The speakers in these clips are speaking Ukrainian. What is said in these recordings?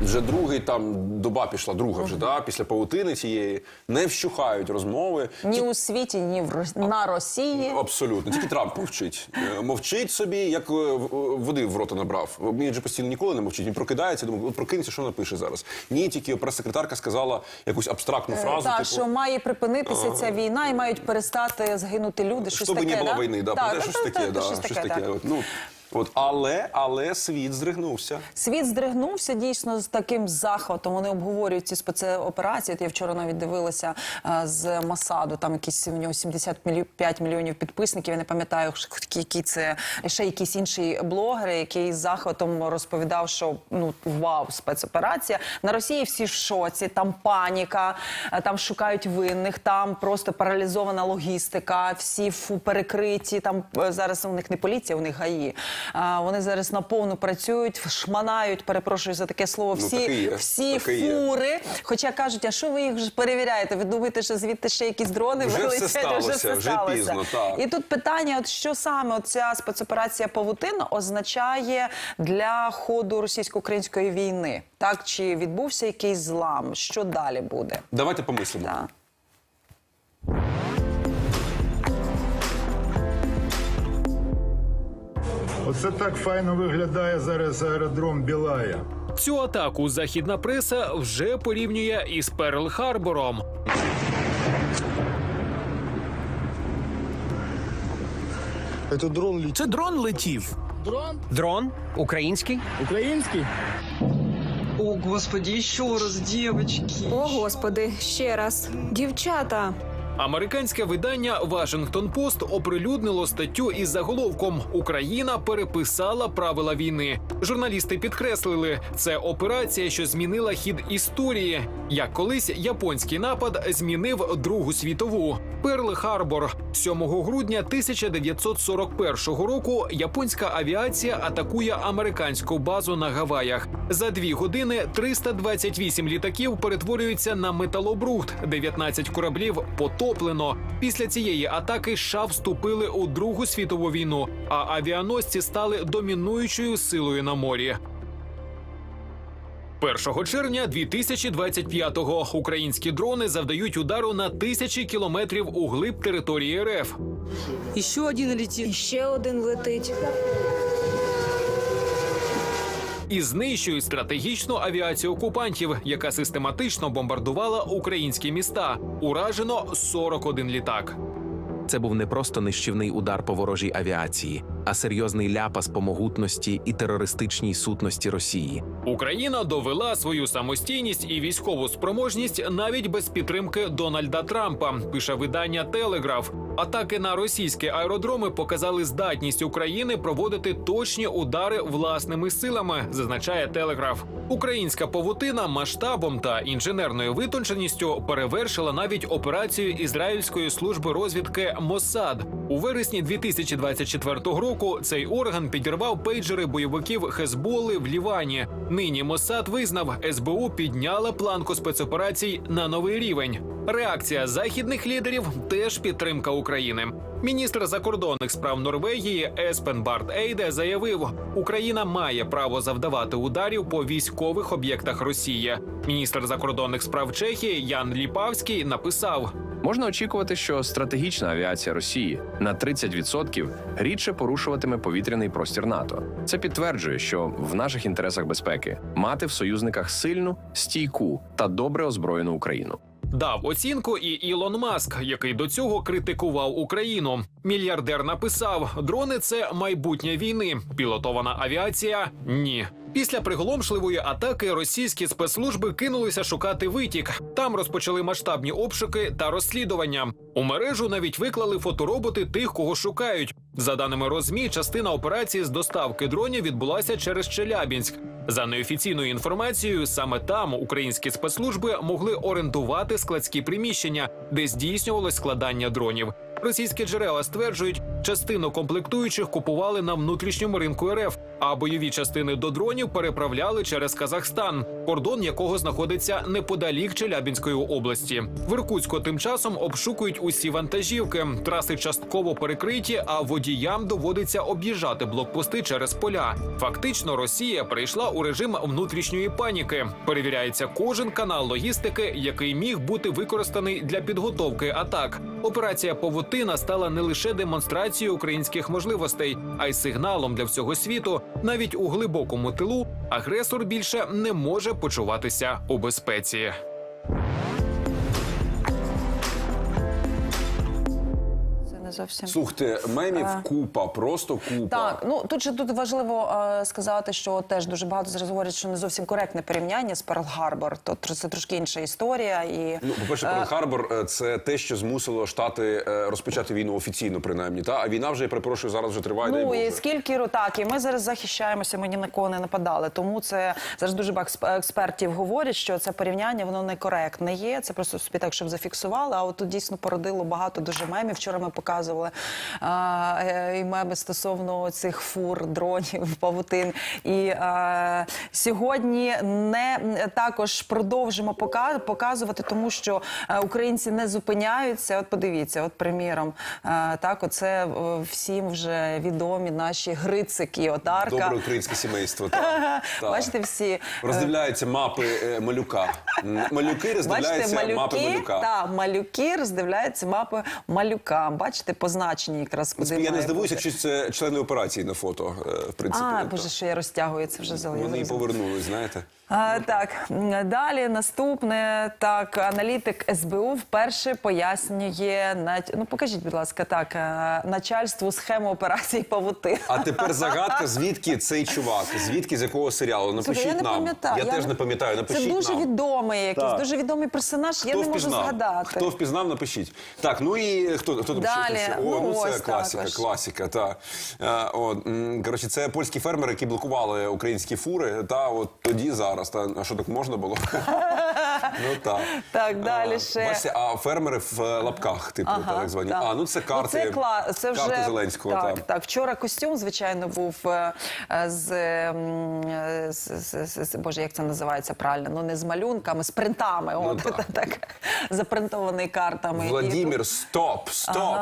Вже другий там доба пішла, друга вже да, після павутини цієї не вщухають розмови. Ні у світі, ні в Рос- на Росії. Абсолютно, тільки Трамп мовчить. Е, Мовчить собі, як е, в- води в рота набрав. Він же постійно ніколи не мовчить. Він прокидається, думає, от прокинься, що напише зараз. Ні, тільки прес-секретарка сказала якусь абстрактну фразу. Так, типу, що має припинитися ця війна і мають перестати загинути люди. Щось щоб таке, не було да? війни, да, Так, так, щось так, таке, так, да, щось щось таке, таке. так. От, ну, от, але, але світ здригнувся. Світ здригнувся дійсно з таким захватом. Вони обговорюють ці спецоперації. От я вчора навіть дивилася е, з Масаду. Там якісь у нього 75 мільйонів підписників. Я не пам'ятаю, які це ще якийсь інший блогер, який з захватом розповідав, що ну вау, спецоперація на Росії. Всі в шоці, там паніка, е, там шукають винних, там просто паралізована логістика. Всі фу перекриті. Там е, зараз у них не поліція, у них ГАІ. Вони зараз наповну працюють, шманають. Перепрошую за таке слово. Ну, Всі, таке є, всі таке є. фури. Хоча кажуть, а що ви їх ж перевіряєте? Ви думаєте, що звідти ще якісь дрони Вже все вилетять? сталося, вже пізно, так. І тут питання: от що саме ця спецоперація Павутина означає для ходу російсько-української війни? Так чи відбувся якийсь злам? Що далі буде? Давайте помислимо. Так. Оце так файно виглядає зараз аеродром Білая. Цю атаку західна преса вже порівнює із Перл-Харбором. Це дрон летів. Дрон український. Український? О, господи, еще раз, девочки. О, господи, ще раз. Дівчата. Американське видання Вашингтон Пост оприлюднило статтю із заголовком Україна переписала правила війни. Журналісти підкреслили, це операція, що змінила хід історії. Як колись японський напад змінив Другу світову. Перл Харбор 7 грудня 1941 року. Японська авіація атакує американську базу на Гаваях. За дві години 328 літаків перетворюються на металобрухт. 19 кораблів потоплено. Після цієї атаки США вступили у Другу світову війну, а авіаносці стали домінуючою силою на морі. 1 червня 2025-го українські дрони завдають удару на тисячі кілометрів у глиб території РФ. Еще один летит. І ще один летить. і знищують стратегічну авіацію окупантів, яка систематично бомбардувала українські міста. Уражено 41 літак. Це був не просто нищівний удар по ворожій авіації, а серйозний ляпас по могутності і терористичній сутності Росії. Україна довела свою самостійність і військову спроможність навіть без підтримки Дональда Трампа. Пише видання Телеграф. Атаки на російські аеродроми показали здатність України проводити точні удари власними силами, зазначає Телеграф. Українська павутина масштабом та інженерною витонченістю перевершила навіть операцію ізраїльської служби розвідки Моссад. У вересні 2024 року цей орган підірвав пейджери бойовиків Хезболи в Лівані. Нині Моссад визнав, СБУ підняла планку спецоперацій на новий рівень. Реакція західних лідерів теж підтримка України. Міністр закордонних справ Норвегії Еспен Барт Ейде заявив, Україна має право завдавати ударів по військових об'єктах Росії. Міністр закордонних справ Чехії Ян Ліпавський написав. Можна очікувати, що стратегічна авіація Росії на 30% рідше порушуватиме повітряний простір НАТО. Це підтверджує, що в наших інтересах безпеки мати в союзниках сильну, стійку та добре озброєну Україну. Дав оцінку і Ілон Маск, який до цього критикував Україну. Мільярдер написав: дрони це майбутнє війни. Пілотована авіація ні. Після приголомшливої атаки російські спецслужби кинулися шукати витік. Там розпочали масштабні обшуки та розслідування. У мережу навіть виклали фотороботи тих, кого шукають. За даними розмі, частина операції з доставки дронів відбулася через Челябінськ. За неофіційною інформацією, саме там українські спецслужби могли орендувати складські приміщення, де здійснювалось складання дронів. Російські джерела стверджують, частину комплектуючих купували на внутрішньому ринку РФ, а бойові частини до дронів переправляли через Казахстан, кордон якого знаходиться неподалік Челябінської області. В Іркутську тим часом обшукують усі вантажівки. Траси частково перекриті, а водіям доводиться об'їжджати блокпости через поля. Фактично, Росія перейшла у режим внутрішньої паніки. Перевіряється кожен канал логістики, який міг бути використаний для підготовки атак. Операція Павутина стала не лише демонстрацією українських можливостей, а й сигналом для всього світу. Навіть у глибокому тилу агресор більше не може почуватися у безпеці. Зовсім. Слухайте, мемів Е. купа, просто купа. Так, ну тут же тут важливо е, сказати, що теж дуже багато зараз говорять, що не зовсім коректне порівняння з Перл Харбор. То це трошки інша історія. І Ну, по-перше, е, Перл Харбор це те, що змусило штати розпочати війну офіційно, принаймні. Та а війна вже я перепрошую, зараз вже триває. Ну і скільки так, і ми зараз захищаємося, ми ні на кого не нападали. Тому це зараз дуже багато експ- експертів говорять, що це порівняння воно некоректне є. Це просто собі так, щоб зафіксували. А от тут дійсно породило багато дуже мемів. Вчора ми показували а, е, і меми стосовно цих фур, дронів, павутин. І е, сьогодні не також продовжимо показувати, тому що е, українці не зупиняються. От подивіться, от приміром, е, так, оце всім вже відомі наші грицики. От Арка. Добре українське сімейство. Та, та. Бачите, всі роздивляються мапи малюка. Малюки роздивляються Бачите, малюки, мапи малюка. та, малюки роздивляються мапи малюка. Бачите, позначені якраз куди Я не здивуюся, бути. якщо це члени операції на фото. е, В принципі, А, боже, що я розтягую, це вже вони повернулись. Знаєте, А, так, далі наступне. Так, аналітик СБУ вперше пояснює ну покажіть, будь ласка, так е, начальству схему операції Павути. а тепер загадка, звідки цей чувак, звідки з якого серіалу? Напишіть Слухай, я не нам. пам'ятаю. Я, теж не пам'ятаю. Напишіть Це дуже нам. відомий, якийсь Так. дуже відомий персонаж. я Хто не можу згадати. Хто впізнав, напишіть. Так, ну і хто, хто там Далі, ще? О, ну, ну, це ось класика, також. класика. Та. Е, от, м, коротше, це польські фермери, які блокували українські фури. Та от тоді зараз. Та, а що так можна було? ну так. Так, далі ще. Бачите, а фермери в е, лапках, типу, Ага, так звані. А, ну це карти. це, кла... це вже карти Зеленського. Так, та. так. Вчора костюм, звичайно, був е, е, з, е, з, з, з, з- боже, як це називається правильно? Ну не з малюнками, з принтами. От Ну, так. так. запринтований картами. І Владімір, стоп, стоп.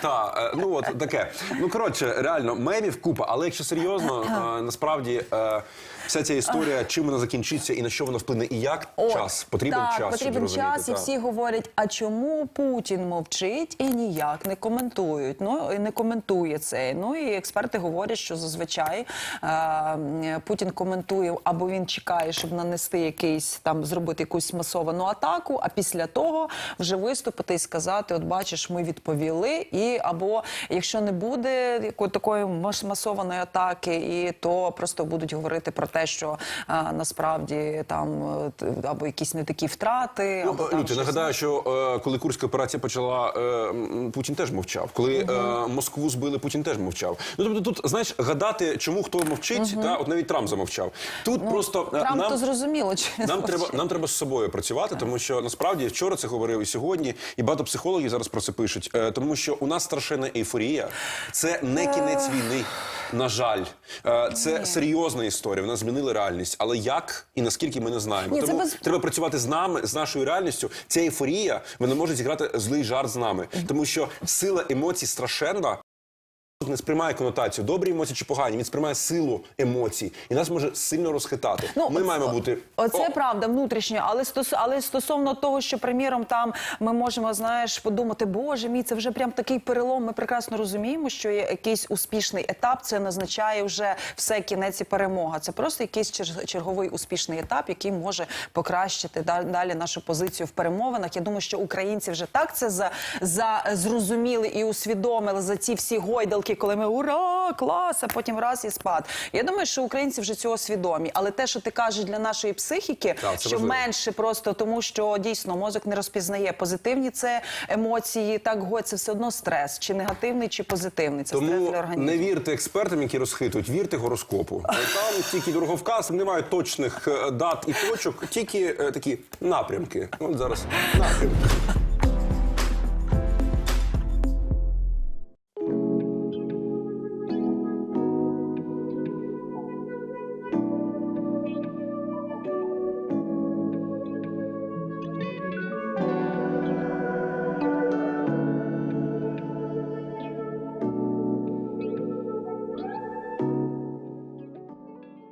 Та, е, ну от таке. Ну коротше, реально, мемів купа, але якщо серйозно, е, насправді е, вся ця історія, чим вона закінчиться і на що вона вплине, і як От, час потрібен так, час. потрібен час, і всі говорять: а чому Путін мовчить і ніяк не коментують? Ну і не коментує це. Ну і експерти говорять, що зазвичай е, Путін коментує або він чекає, щоб нанести якийсь там зробити якусь масовану атаку. А після того вже виступити і сказати: От бачиш, ми відповіли. І або якщо не буде такої мас- масованої атаки, і то просто будуть говорити про те, що е, насправді там або якісь не такі втрати, або Ну, там Люті, щось. нагадаю, що е, коли Курська операція почала, е, Путін теж мовчав. Коли е, Москву збили, Путін теж мовчав. Ну тобто, тут знаєш, гадати, чому хто мовчить, та от навіть Трамп замовчав. Тут просто е, Трамп нам то зрозуміло, чи Нам треба, нам треба з собою працювати, тому що насправді вчора це говорив і сьогодні, і багато психологів зараз про це пишуть. Е, тому що у нас страшенна ейфорія. Це не кінець війни. На жаль, Е, це серйозна історія. Вона змінила реальність. Але як і наскільки ми не знаємо. Ні, тому без- треба працювати з нами, з нашою реальністю. Ця ейфорія вона може зіграти злий жарт з нами, тому що сила емоцій страшенна. Не сприймає конотацію, добрі емоції чи погані. Він сприймає силу емоцій, і нас може сильно розхитати. Ми оце- маємо бути Оце О! правда внутрішньо, але стос, але стосовно того, що приміром там ми можемо, знаєш, подумати, боже мій, це вже прям такий перелом. Ми прекрасно розуміємо, що є якийсь успішний етап. Це не означає вже все кінець і перемога. Це просто якийсь чер- черговий успішний етап, який може покращити да- далі нашу позицію в перемовинах. Я думаю, що українці вже так це за, за зрозуміли і усвідомили за ці всі гойдалки, коли ми ура, клас, а потім раз і спад. Я думаю, що українці вже цього свідомі. Але те, що ти кажеш для нашої психіки, Так, що важливо. менше просто тому, що дійсно мозок не розпізнає позитивні це емоції, так го це все одно стрес, чи негативний, чи позитивний. Це стрес Тому для організму. не вірте експертам, які розхитують, вірте гороскопу. Там тільки дороговказ, немає точних е, дат і точок, тільки е, такі напрямки. От зараз напрямки.